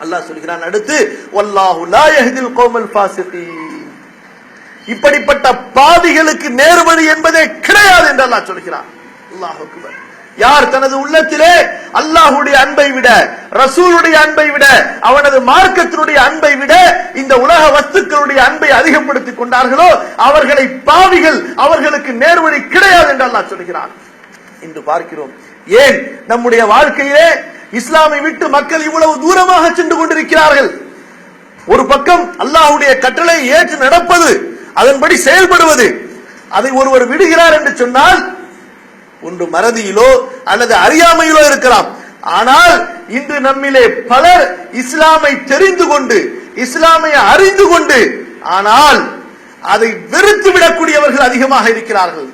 அல்லாஹ் சொல்கிறான் அடுத்து வல்லாஹு லா யஹ்தில் இப்படிப்பட்ட பாவிகளுக்கு நேர்வழி என்பதே கிடையாது என்று அல்லாஹ் சொல்கிறான். அல்லாஹ் அக்பர். யார் தனது உள்ளத்திலே அல்லாஹுடைய அன்பை விட ரசூலுடைய அன்பை விட அவனது மார்க்கத்தினுடைய அன்பை விட இந்த உலக வஸ்துக்களுடைய அன்பை அதிகப்படுத்திக் கொண்டார்களோ அவர்களை பாவிகள் அவர்களுக்கு நேர்வழி கிடையாது என்று அல்லாஹ் சொல்கிறான். என்று பார்க்கிறோம் ஏன்? நம்முடைய வாழ்க்கையிலே இஸ்லாமை விட்டு மக்கள் இவ்வளவு தூரமாக சென்று கொண்டிருக்கிறார்கள். ஒரு பக்கம் அல்லாஹுடைய கட்டளை ஏற்று நடப்பது அதன்படி செயல்படுவது அதை ஒருவர் விடுகிறார் என்று சொன்னால் ஒன்று மறதியிலோ அல்லது அறியாமையிலோ இருக்கலாம். ஆனால் இன்று நம்மிலே பலர் இஸ்லாமை தெரிந்து கொண்டு இஸ்லாமை அறிந்து கொண்டு ஆனால் அதை வெறுத்து விடக்கூடியவர்கள் அதிகமாக இருக்கிறார்கள்.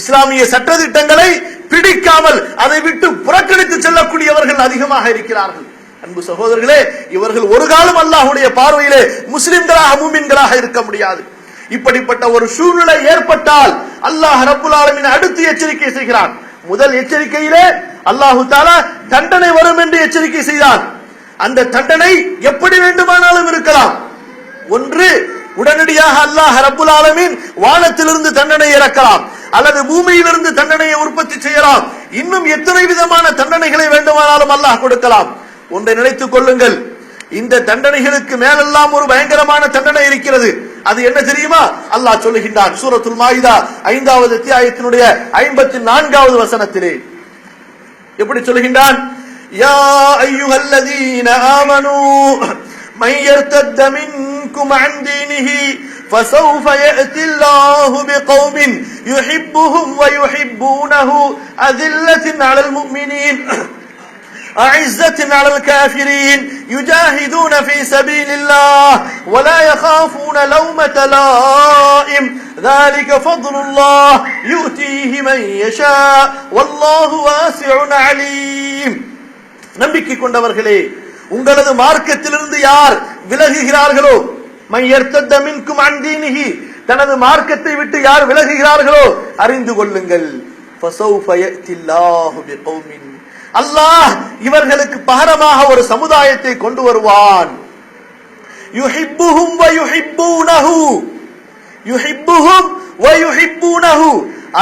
இஸ்லாமிய சட்டத்திட்டங்களை பிடிக்காமல் அதை விட்டு புறக்கணித்து செல்லக்கூடியவர்கள் அதிகமாக இருக்கிறார்கள். அன்பு சகோதரர்களே இவர்கள் ஒரு காலம் அல்லாஹுடைய பார்வையிலே முஸ்லிம்களாக மூமின்களாக இருக்க முடியாது. இப்படிப்பட்ட ஒரு சூழ்நிலை ஏற்பட்டால் அல்லாஹ் ரப்புல் ஆலமின் அடுத்து எச்சரிக்கை செய்கிறான். முதல் எச்சரிக்கையிலே அல்லாஹு தாலா தண்டனை வரும் என்று எச்சரிக்கை செய்தான். அந்த தண்டனை எப்படி வேண்டுமானாலும் இருக்கலாம். ஒன்று உடனடியாக அல்லாஹ் ரபுல் ஆலமின் வானத்திலிருந்து தண்டனை இறக்கலாம். அல்லது பூமியிலிருந்து தண்டனையை உற்பத்தி செய்யலாம். இன்னும் எத்தனை விதமான தண்டனைகளை வேண்டுமானாலும் அல்லாஹ் கொடுக்கலாம். ஒன்றை நினைத்துக் கொள்ளுங்கள். இந்த தண்டனைகளுக்கு மேலெல்லாம் ஒரு பயங்கரமான தண்டனை இருக்கிறது. அது என்ன தெரியுமா? அல்லாஹ் சொல்லுகின்றான் சூரத்துல் மாயிதா ஐந்தாவது அத்தியாயத்தினுடைய ஐம்பத்தி நான்காவது வசனத்திலே. எப்படி சொல்லுகின்றான்? யா ஐயுகல்லதீன ஆமனு من يرتد منكم عن دينه فسوف يأتي الله بقوم يحبهم ويحبونه أذلة على المؤمنين أعزة على الكافرين يجاهدون في سبيل الله ولا يخافون لومة لائم ذلك فضل الله يؤتيه من يشاء والله واسع عليم நம்பிக்கை கொண்டவர்களே உங்களது மார்க்கத்திலிருந்து யார் விலகுகிறார்களோ? மையர்த்தமின்கும் அந்தீனிகி தனது மார்க்கத்தை விட்டு யார் விலகுகிறார்களோ? அறிந்து கொள்ளுங்கள். அல்லாஹ் இவர்களுக்கு பகரமாக ஒரு சமுதாயத்தை கொண்டு வருவான்.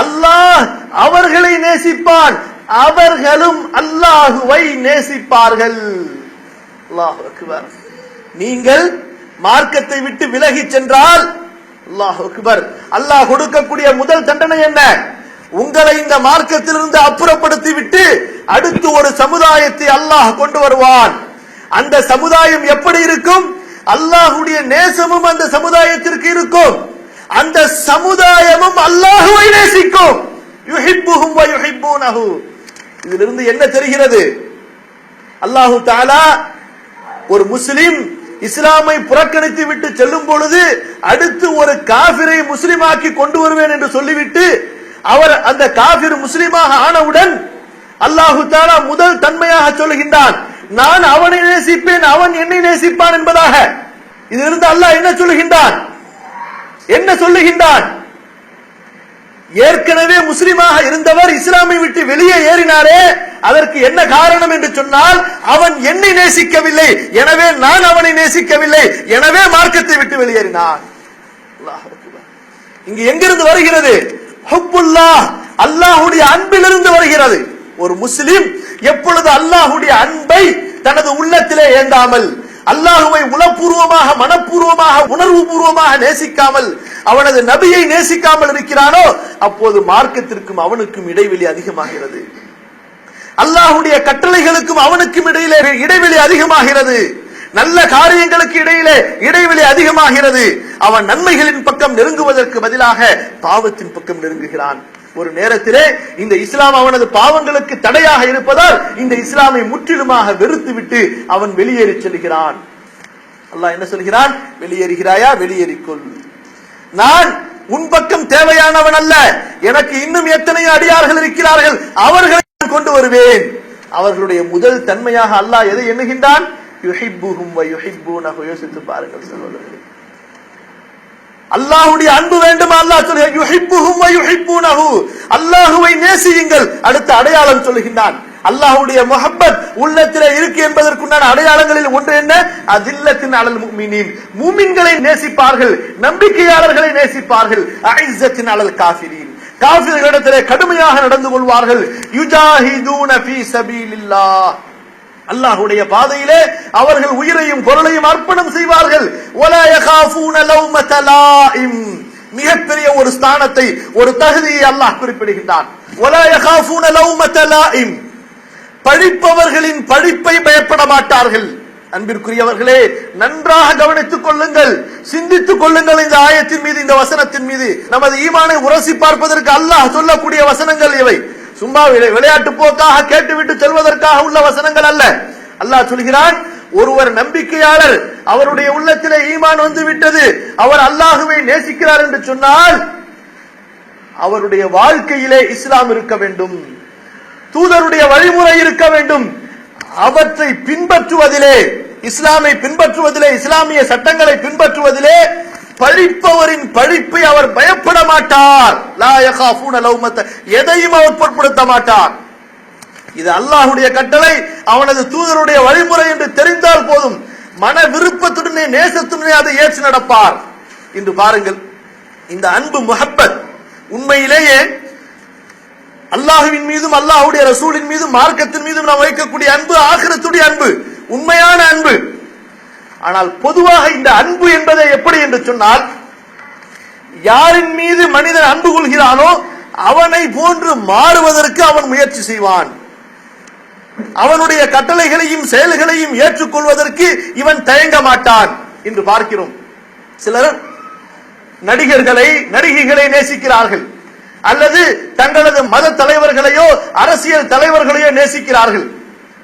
அல்லாஹ் அவர்களை நேசிப்பான். அவர்களும் அல்லாஹுவை நேசிப்பார்கள். அல்லாஹ் அக்பர். நீங்கள் மார்க்கத்தை விட்டு விலகி சென்றால் அல்லாஹ் அக்பர். அல்லாஹ் கொடுக்கக்கூடிய முதல் தண்டனை என்ன? உங்களை இந்த மார்க்கத்திலிருந்து அப்புறப்படுத்தி விட்டு அடுத்து ஒரு சமுதாயத்தை அல்லாஹ் கொண்டு வருவான். அந்த சமுதாயம் எப்படி இருக்கும்? அல்லாஹுடைய நேசமும் அந்த சமுதாயத்திற்கு இருக்கும். அந்த சமுதாயமும் அல்லாஹுவை நேசிக்கும். யுஹிப்புஹும் வ யுஹிப்பூனஹு இதிலிருந்து என்ன தெரிகிறது? அல்லாஹு தாலா ஒரு முஸ்லிம் இஸ்லாமை புறக்கணித்து விட்டு செல்லும் பொழுது அடுத்து ஒரு காபிரை முஸ்லிமாக்கி கொண்டு வருவேன் என்று சொல்லிவிட்டு அவர் அந்த காபிர் முஸ்லிமாக ஆனவுடன் அல்லாஹு தாலா முதல் தன்மையாக சொல்லுகின்றான் நான் அவனை நேசிப்பேன் அவன் என்னை நேசிப்பான் என்பதாக. இதிலிருந்து அல்லாஹ் என்ன சொல்லுகின்றான்? என்ன சொல்லுகின்றான்? ஏற்கனவே முஸ்லிமாக இருந்தவர் இஸ்லாமை விட்டு வெளியே ஏறினாரே அதற்கு என்ன காரணம் என்று சொன்னால் அவன் என்னை நேசிக்கவில்லை எனவே நான் அவனை நேசிக்கவில்லை எனவே மார்க்கத்தை விட்டு வெளியேறினான். இங்கு எங்கிருந்து வருகிறது? அல்லாஹுடைய அன்பிலிருந்து வருகிறது. ஒரு முஸ்லிம் எப்பொழுது அல்லாஹுடைய அன்பை தனது உள்ளத்திலே ஏந்தாமல் அல்லாஹுவை உளப்பூர்வமாக மனப்பூர்வமாக உணர்வு பூர்வமாக நேசிக்காமல் அவனது நபியை நேசிக்காமல் இருக்கிறானோ அப்போது மார்க்கத்திற்கும் அவனுக்கும் இடைவெளி அதிகமாகிறது. அல்லாஹுடைய கட்டளைகளுக்கும் அவனுக்கும் இடையிலே இடைவெளி அதிகமாகிறது. நல்ல காரியங்களுக்கு இடையிலே இடைவெளி அதிகமாகிறது. அவன் நன்மைகளின் பக்கம் நெருங்குவதற்கு பதிலாக பாவத்தின் பக்கம் நெருங்குகிறான். ஒரு நேரத்திலே இந்த இஸ்லாம் அவனது பாவங்களுக்கு தடையாக இருப்பதால் இந்த இஸ்லாமை முற்றிலுமாக வெறுத்துவிட்டு அவன் வெளியேறி செல்கிறான். அல்லாஹ் என்ன சொல்கிறான்? வெளியேறுகிறாயா? வெளியேறிக்கொள். நான் உன் பக்கம் தேவையானவன் அல்ல. எனக்கு இன்னும் எத்தனை அடியார்கள் இருக்கிறார்கள். அவர்களை நான் கொண்டு வருவேன். அவர்களுடைய முதல் தன்மையாக அல்லாஹ் எதை எண்ணுகின்றான்? யோசித்து பாருங்கள் சகோதரர்களே. அல்லாஹுடைய அன்பு வேண்டுமா அல்லாஹ் சொல்லுகிறான் அல்லாஹுவை நேசியுங்கள். அடுத்த அடையாளம் சொல்லுகின்றான். அல்லாஹுடைய முகப்பத் உள்ளத்தில் இருக்கு என்பதற்குண்டான அடையாளங்களில் ஒன்று என்ன? அதில்லத்தின் அலல் மீனின் மூமின்களை நேசிப்பார்கள் நம்பிக்கையாளர்களை நேசிப்பார்கள். ஐசத்தின் அலல் காஃபிரீன். காசிரிகளிடத்திலே கடுமையாக நடந்து கொள்வார்கள். யுஜாஹிதூன ஃபீ சபீலில்லாஹ். அல்லாஹுடைய பாதையிலே அவர்கள் உயிரையும் பொருளையும் அர்ப்பணம் செய்வார்கள். வலா யகாஃபூன மிகப்பெரிய ஒரு ஸ்தானத்தை ஒரு தகுதியை அல்லாஹ் குறிப்பிடுகின்றான். படிப்பவர்களின் படிப்பை பயப்பட மாட்டார்கள். அன்பிற்குரியவர்களே நன்றாக கவனித்துக் கொள்ளுங்கள் சிந்தித்துக் கொள்ளுங்கள் இந்த ஆயத்தின் மீது இந்த வசனத்தின் மீது. நமது ஈமானை உரசி பார்ப்பதற்கு அல்லாஹ் சொல்லக்கூடிய வசனங்கள் இவை. சும்மா விளையாட்டு போக்காக கேட்டுவிட்டு செல்வதற்காக உள்ள வசனங்கள் அல்ல. அல்லாஹ் சொல்கிறான் ஒருவர் நம்பிக்கையாளர் அவருடைய உள்ளத்திலே ஈமான் வந்து விட்டது அவர் அல்லாஹுவை நேசிக்கிறார் என்று சொன்னால் அவருடைய வாழ்க்கையிலே இஸ்லாம் இருக்க வேண்டும். தூதருடைய வழிமுறை இருக்க வேண்டும். அவற்றை பின்பற்றுவதிலே இஸ்லாமை பின்பற்றுவதிலே இஸ்லாமிய சட்டங்களை பின்பற்றுவதிலே படிப்பவரின் படிப்பை அவர் பயப்பட மாட்டார். எதையும் அவர் பொருட்படுத்த மாட்டார். இது அல்லாஹ்வுடைய கட்டளை அவனது தூதருடைய வழிமுறை என்று தெரிந்தால் போதும். மன விருப்பத்துடனே நேசத்துடனே அதை ஏற்று நடப்பார். என்று பாருங்கள் இந்த அன்பு முகப்பத் உண்மையிலேயே அல்லாஹுவின் மீதும் அல்லாஹ்வுடைய ரசூலின் மீதும் மார்க்கத்தின் மீதும் நாம் வைக்கக்கூடிய அன்பு ஆகிரத்துடைய அன்பு உண்மையான அன்பு. ஆனால் பொதுவாக இந்த அன்பு என்பதை எப்படி என்று சொன்னால் யாரின் மீது மனிதன் அன்பு கொள்கிறானோ அவனை போன்று மாறுவதற்கு அவன் முயற்சி செய்வான். அவனுடைய கட்டளைகளையும் செயல்களையும் ஏற்றுக்கொள்வதற்கு இவன் தயங்க மாட்டான் என்று பார்க்கிறோம். சிலர் நடிகர்களை நடிகைகளை நேசிக்கிறார்கள். அல்லது தங்களது மத தலைவர்களையோ அரசியல் தலைவர்களையோ நேசிக்கிறார்கள்.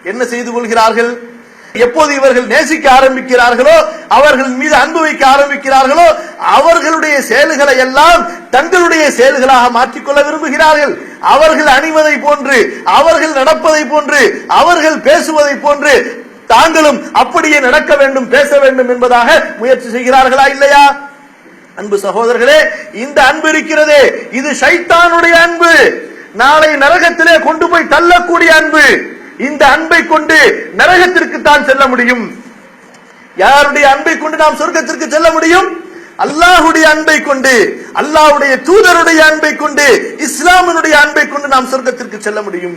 என்ன செய்து கொள்கிறார்கள்? எப்போது இவர்கள் நேசிக்க ஆரம்பிக்கிறார்களோ அவர்கள் மீது அன்பு வைக்க ஆரம்பிக்கிறார்களோ அவர்களுடைய செயல்களை எல்லாம் தங்களுடைய செயல்களாக மாற்றிக்கொள்ள விரும்புகிறார்கள். அவர்கள் அணிவதை போன்று அவர்கள் நடப்பதை போன்று அவர்கள் பேசுவதை போன்று தாங்களும் அப்படியே நடக்க வேண்டும் பேச வேண்டும் என்பதாக முயற்சி செய்கிறார்களா இல்லையா? அன்பு சகோதரர்களே இந்த அன்பு இருக்கிறதே. இது ஷைத்தானுடைய அன்பு. நாளை நரகத்திலே கொண்டு போய் தள்ளக்கூடிய அன்பு. இந்த அன்பை கொண்டு நரகத்திற்கு தான் செல்ல முடியும். யாருடைய அன்பை கொண்டு நாம் சொர்க்கத்திற்கு செல்ல முடியும்? அல்லாஹுடைய அன்பை கொண்டு அல்லாஹுடைய தூதருடைய அன்பை கொண்டு இஸ்லாமினுடைய அன்பை கொண்டு நாம் சொர்க்கத்திற்கு செல்ல முடியும்.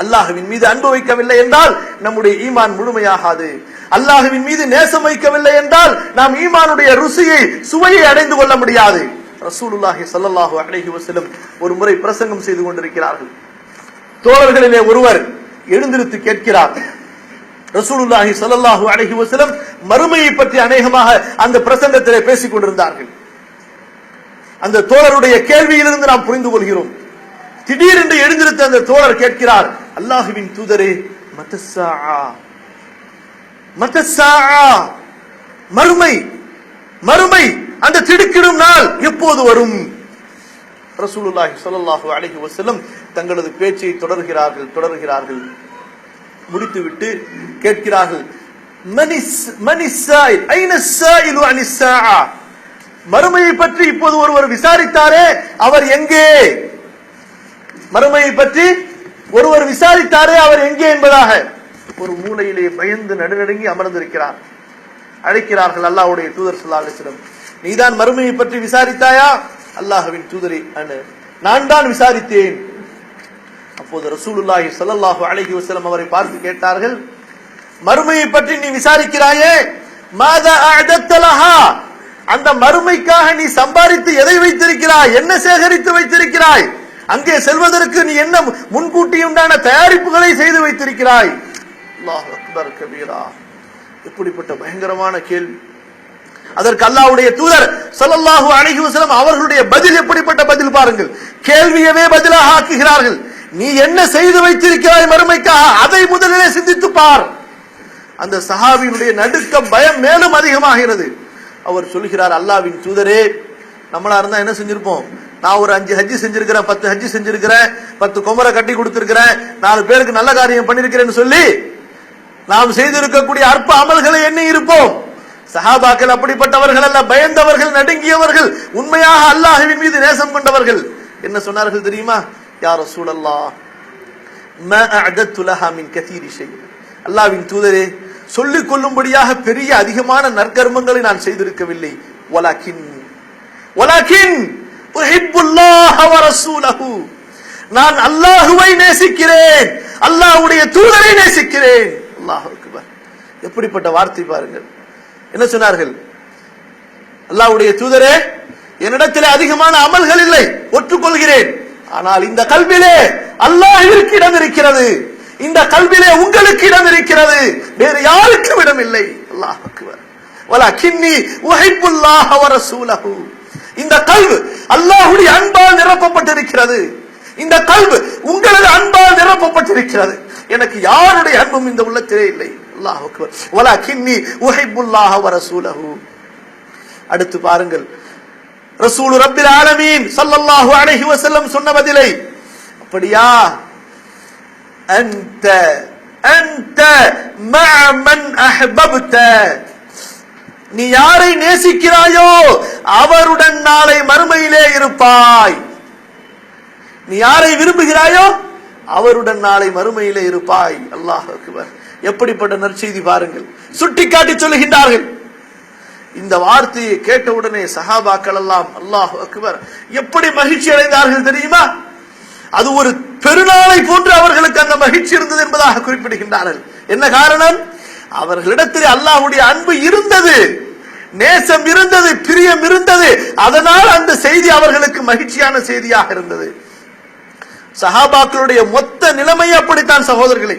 அல்லாஹுவின் மீது அன்பு வைக்கவில்லை என்றால் நம்முடைய ஈமான் முழுமையாகாது. அல்லாஹுவின் மீது நேசம் வைக்கவில்லை என்றால் நாம் ஈமானுடைய ருசியை சுவையை அடைந்து கொள்ள முடியாது. ரசூலுல்லாஹி சல்லல்லாஹு அலைஹி வஸல்லம் ஒரு முறை பிரசங்கம் செய்து கொண்டிருக்கிறார்கள். தோழர்களிலே ஒருவர் எழுந்திருத்து கேட்கிறார். ரசூலுல்லாஹி சல்லல்லாஹு அலைஹி வஸல்லம் மறுமையை பற்றி அநேகமாக அந்த பிரசங்கத்திலே பேசிக் கொண்டிருந்தார்கள். அந்த தோழருடைய கேள்வியிலிருந்து நாம் புரிந்து கொள்கிறோம். திடீரென்று எழுந்திருத்த அந்த தோழர் கேட்கிறார் அல்லாஹுவின் தூதரே மத்தஸ்ஸா மத்தஸ்ஸா மறுமை மறுமை அந்த திடுக்கிடும் நாள் எப்போது வரும்? ரசூலுல்லாஹி சொல்லல்லாஹு அலைஹி வசல்லம் தங்களது பேச்சை தொடர்கிறார்கள் தொடர்கிறார்கள். முடித்துவிட்டு கேட்கிறார்கள் மறுமையை பற்றி இப்போது ஒருவர் விசாரித்தாரே அவர் எங்கே? மறுமையை பற்றி ஒருவர் விசாரித்தாரே அவர் எங்கே என்பதாக. ஒரு மூலையிலே பயந்து நடுநடுங்கி அமர்ந்திருக்கிறார். அழைக்கிறார்கள் அல்லாஹ்வுடைய தூதர் ஸல்லல்லாஹு நீதான் மறுமையை பற்றி விசாரித்தாயா? அல்லாஹ்வின் தூதரை அனு நான் தான் விசாரித்தேன். அப்போது ரசூலுல்லாஹி ஸல்லல்லாஹு அலைஹி வசலம் அவரை பார்த்து கேட்டார்கள் மறுமையை பற்றி நீ விசாரிக்கிறாயே? மாதா அஅதத்த அந்த மறுமைக்காக நீ சம்பாதித்து எதை வைத்திருக்கிறாய்? என்ன சேகரித்து வைத்திருக்கிறாய்? அங்கே செல்வதற்கு நீ என்ன முன்கூட்டி உண்டான தயாரிப்புகளை செய்து வைத்திருக்கிறாய்? அல்லாஹ் கபீரா. இப்படிப்பட்ட பயங்கரமான கேள்வி. அதற்கு அல்லாஹ்வுடைய தூதர் ஸல்லல்லாஹு அலைஹி வஸல்லம் அவர்களுடைய பதில் எப்படிப்பட்ட பதில் பாருங்கள். கேள்வியவே பதிலாக ஆக்குகிறார்கள். நீ என்ன செய்து வைத்திருக்கிறாய் மறுமைக்காக அதை முதலிலே சிந்தித்து பார். அந்த சஹாபியினுடைய நடுக்கம் பயம் மேலும் அதிகமாகிறது. அவர் சொல்கிறார் அல்லாவின் தூதரே நம்மளா இருந்தா என்ன செஞ்சிருப்போம்? நான் ஒரு அஞ்சு ஹஜ்ஜி செஞ்சிருக்கிறேன் பத்து ஹஜ்ஜி செஞ்சிருக்கிறேன் பத்து குமரை கட்டி கொடுத்திருக்கிறேன் நாலு பேருக்கு நல்ல காரியம் பண்ணிருக்கிறேன்னு சொல்லி நாம் செய்திருக்கக்கூடிய அற்ப அமல்களை எண்ணி இருப்போம். சஹாபாக்கள் அப்படிப்பட்டவர்கள் அல்ல பயந்தவர்கள் நடுங்கியவர்கள் உண்மையாக அல்லாஹ்வின் மீது நேசம் கொண்டவர்கள். என்ன சொன்னார்கள் தெரியுமா? யார் சூழல்லா அல்லாவின் அல்லாஹ்வின் தூதரே சொல்லிக் கொள்ளும்படியாக பெரிய அதிகமான நற்கர்மங்களை நான் செய்திருக்கவில்லை. ஒலாக்கின் வலாக்கின் நான் அல்லாஹுவை நேசிக்கிறேன். அல்லாஹ்வுடைய தூதரை நேசிக்கிறேன். அல்லாஹ் எப்படிப்பட்ட வார்த்தை பாருங்கள். என்ன சொன்னார்கள்? அல்லாஹ்வுடைய தூதரே என்னிடத்தில் அதிகமான அமல்கள் இல்லை. ஒற்றுக்கொள்கிறேன். ஆனால் இந்த கல்விலே அல்லாஹிற்கு இடம் இருக்கிறது இந்த கல்விலே உங்களுக்கு இடம் இருக்கிறது வேறு யாருக்கும் இடம் இல்லை அல்லாஹ் அக்பர். வலக்கின்னி உஹிப்புல்லாஹ வ ரசூலஹு இந்த கல்வு அல்லாஹுடைய அன்பால் நிரப்பப்பட்டிருக்கிறது. இந்த கல்வு உங்களது அன்பால் நிரப்பப்பட்டிருக்கிறது. எனக்கு யாருடைய அன்பும் இந்த உள்ளத்திலே இல்லை. அடுத்து பாருங்கள். ரசூல் ரப்பில் ஆலமீன் சல்லல்லாஹு அலைஹி வஸல்லம் சொன்ன பதிலை. அப்படியா? அந்த அந்த மஅ மன் அஹ்பப்த. நீ யாரை நேசிக்கிறாயோ அவருடன் நாளை மறுமையிலே இருப்பாய். நீ யாரை விரும்புகிறாயோ அவருடன் நாளை மறுமையிலே இருப்பாய். அல்லாஹ் அக்பர். எப்படிப்பட்ட நற்செய்தி பாருங்கள். சுட்டிக்காட்டி சொல்லுகின்றார்கள். இந்த வார்த்தையை கேட்டவுடனே சஹாபாக்கள் எல்லாம் அல்லாஹ் அக்பர் எப்படி மகிழ்ச்சி அடைந்தார்கள் தெரியுமா? அது ஒரு பெருநாளை போன்று அவர்களுக்கு அந்த மகிழ்ச்சி இருந்தது என்பதாக குறிப்பிடுகின்றார்கள். என்ன காரணம்? அவர்களிடத்தில் அல்லாஹ்வுடைய அன்பு இருந்தது. நேசம் இருந்தது பிரியம் இருந்தது. அதனால் அந்த செய்தி அவர்களுக்கு மகிழ்ச்சியான செய்தியாக இருந்தது. சஹாபாக்களுடைய மொத்த நிலைமை அப்படித்தான் சகோதரர்களே.